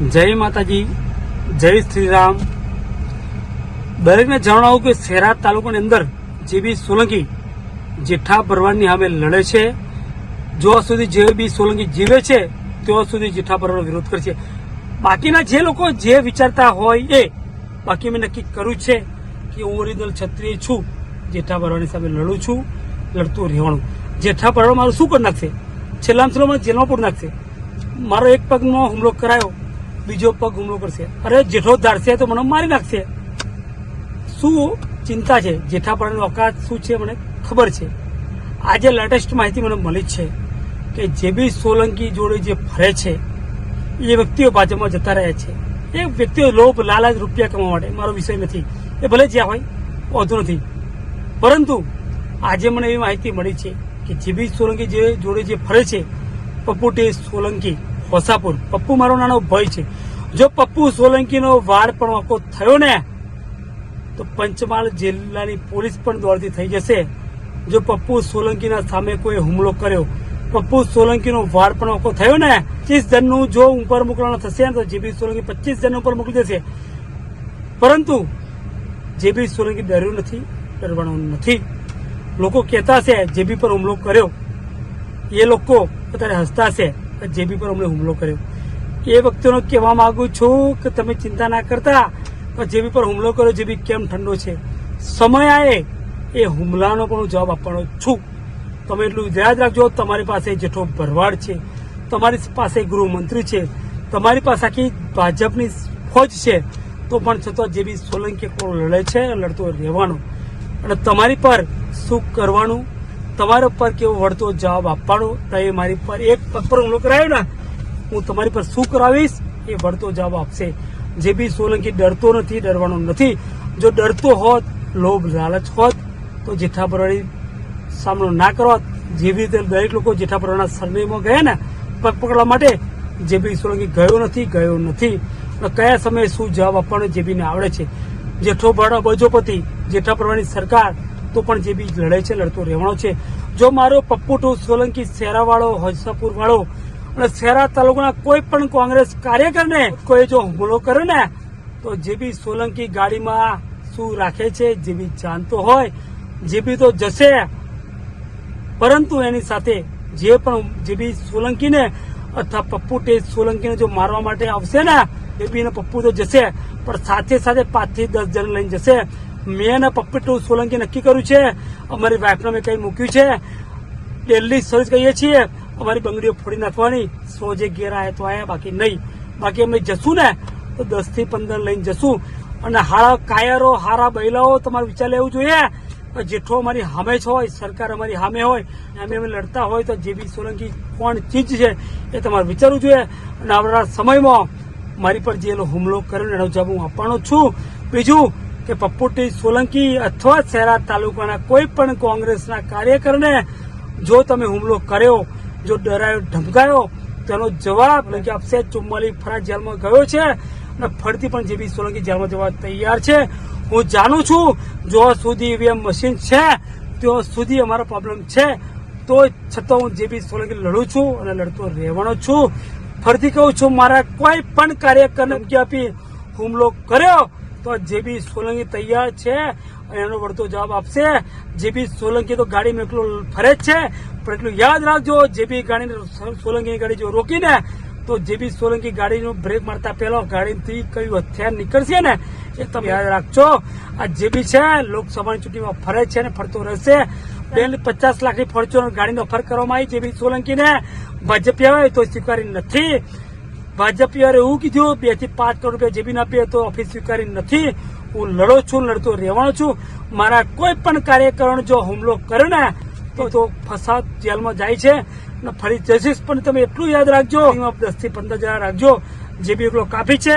જય માતાજી, જય શ્રી રામ દરેકને જણાવું કે શહેરા તાલુકાની અંદર જે બી સોલંકી જેઠા ભરવાડની સામે લડે છે, જો સુધી જે બી સોલંકી જીવે છે ત્યાં સુધી જેઠા ભરવાડનો વિરોધ કરશે બાકીના જે લોકો જે વિચારતા હોય એ, બાકી મેં નક્કી કર્યું છે કે હું ઓરિજિનલ ક્ષત્રિય છું, જેઠા ભરવાડની સામે લડું છું, લડતું રહેવાનું. જેઠા ભરવાડ મારું શું કરી નાખશે? છેલ્લામાં છેલ્લો મને જેલમાં પણ નાખશે. મારો એક પગનો હુમલો કરાયો. બીજો પગ હુમલો કરશે. અરે, જેઠો ધારશે તો મને મારી નાખશે. શું ચિંતા છે? જેઠાપણાની ઓકાત શું છે મને ખબર છે. આજે લેટેસ્ટ માહિતી મને મળી છે કે જે બી સોલંકી જોડે જે ફરે છે, એ વ્યક્તિઓ ભાજપમાં જતા રહ્યા છે. એ વ્યક્તિઓ લોભ, લાલચ, રૂપિયા કમાવા માટે. મારો વિષય નથી. એ ભલે જ્યાં હોય, વાંધો નથી. પરંતુ આજે મને એવી માહિતી મળી છે કે જે બી સોલંકી જે જોડે જે ફરે છે, પપ્પુ ટે સોલંકી, હોસાપુર. પપ્પુ મારો નાનો ભય છે. જો પપ્પુ સોલંકીનો વાળ પણ વાંકો થયો ને, તો પંચમહાલ જિલ્લાની પોલીસ પણ દોડતી થઈ જશે. જો પપ્પુ સોલંકીના સામે કોઈ હુમલો કર્યો, પપ્પુ સોલંકીનો વાળ પણ વાંકો થયો ને પચીસ જણનું જો ઉપર મોકલવાનું થશે ને, તો જેબી સોલંકી પચીસ જણ ઉપર મોકલી દેશે. પરંતુ જેબી સોલંકી ડર્યું નથી, ડરવાનું નથી. લોકો કહેતા છે જેબી પર હુમલો કર્યો. એ લોકો અત્યારે હસતા છે જેબી પર અમને હુમલો કર્યો. એ વ્યક્તિઓને કહેવા માંગુ છું કે તમે ચિંતા ના કરતા જેબી પર હુમલો કર્યો જેબી કેમ ઠંડો છે સમય આવે એ હુમલાનો પણ હું જવાબ આપવાનો છું. તમે એટલું યાદ રાખજો, તમારી પાસે જેઠો ભરવાડ છે, તમારી પાસે ગૃહમંત્રી છે, તમારી પાસે આખી ભાજપની ફોજ છે, તો પણ છતાં જે બી સોલંકી કોણ લડે છે, લડતો રહેવાનો. અને તમારી પર શું કરવાનું, તમારા પર કેવો વળતો જવાબ આપવાનો, તો એ મારી પર એક પગ પર હુમલો કરાયો ને હું તમારી પર શું કરાવીશ એ વળતો જવાબ આપશે. જે બી સોલંકી ડરતો નથી, ડરવાનો નથી. જો ડરતો હોત, લોભ લાલચ હોત, તો જેઠા ભરવાડી સામનો ના કરોત જેવી રીતે દરેક લોકો જેઠા સરનેમાં ગયા ને, પગ પકડવા માટે, જે બી સોલંકી ગયો નથી ગયો નથી. અને કયા સમયે શું જવાબ આપવાનો જે બીને આવડે છે. જેઠો ભરવાડ બજોપતિ જેઠા ભરવાડની સરકાર, તો પણ જે બી લડે છે, લડતો રહેવાનો છે. જો મારો પપ્પુટુ સોલંકી શેરાવાળો હજસાપુર વાળો અને શહેરા તાલુકાના કોઈ પણ કોંગ્રેસ કાર્યકરને કોઈ જો હુમલો કરે ને, તો જે બી સોલંકી ગાડીમાં શું રાખે છે જે બી જાણતો હોય જે બી તો જશે. પરંતુ એની સાથે જે પણ જે બી સોલંકીને અથવા પપ્પુ ટેજ સોલંકીને જો મારવા માટે આવશે ને એ બી ને પપ્પુ તો જશે, પણ સાથે સાથે પાંચથી દસ જણ લઈને જશે. મેં ને પપ્પુ ટુ સોલંકી નક્કી કર્યું છે, અમારી વાઇફને મેં કઈ મૂક્યું છે. દિલ્હી સર્ચ કહીએ છીએ અમારી બંગડીઓ ફોડી નાખવાની. સો જે ઘેર આવ્યા તો આવ્યા બાકી નહીં. બાકી અમે જશું ને, તો દસથી પંદર લઈને જશું. અને હારા કાયરો, હારા બૈલાઓ તમારે વિચાર લેવું જોઈએ. જેઠો અમારી હામે જ હોય, સરકાર અમારી સામે હોય અમે અમે લડતા હોય, તો જે બી સોલંકી કોણ ચીજ છે, એ તમારે વિચારવું જોઈએ. અને આવનારા સમયમાં મારી પર જે હુમલો કર્યો એનો જવાબ હું આપવાનો છું. બીજું કે પપ્પુટી સોલંકી અથવા શહેરા તાલુકાના કોઈ પણ કોંગ્રેસના કાર્યકરને જો તમે હુમલો કર્યો જો ડરાયો, ધમકાયો, તેનો જવાબ કે આપશે ચુમ્માલી ફરા જેલમાં ગયો છે અને ફરતી પણ જે બી સોલંકી જેલમાં જવા તૈયાર છે. હું જાણું છું, જો સુધી ઈવીએમ મશીન છે ત્યાં સુધી અમારો પ્રોબ્લેમ છે તો છતાં હું જે બી સોલંકી લડું છું અને લડતો રહેવાનો છું. ફરીથી કહું છું, મારા કોઈ પણ કાર્યકરને ધમકી આપી હુમલો કર્યો, તો જે બી સોલંકી તૈયાર છે. એનો વળતો જવાબ આપશે. જે બી સોલંકી તો ગાડીમાં મેકલો ફરે છે. પણ એટલું યાદ રાખજો જે બી ગાડી સોલંકીની ગાડી જો રોકીને, તો જે બી સોલંકી ગાડીનો બ્રેક મારતા પહેલા ગાડીથી કયું હથિયાર નીકળશે ને, એ તમે યાદ રાખજો. આ જે બી છે, લોકસભાની ચૂંટણીમાં ફરે છે ને ફરતો રહેશે. બે પચાસ લાખની ફોર્ચ્યુનર ગાડીનો ઓફર કરવામાં આવી જે બી સોલંકીને. ભાજપી આવે તો સ્વીકારી નથી. ભાજપે એવું કીધું, બેથી પાંચ કરોડ રૂપિયા જે બી ના આપીએ તો ઓફિસ સ્વીકારી નથી. હું લડો છું, લડતો રહેવાનો છું. મારા કોઈ પણ કાર્યકરોને જો હુમલો કરે ને તો તો ફસાદ જેલમાં જાય છે, અને ફરી જજીશ પણ તમે એટલું યાદ રાખજો. દસથી પંદર જણા રાખજો. જે બી એકલો કાફી છે.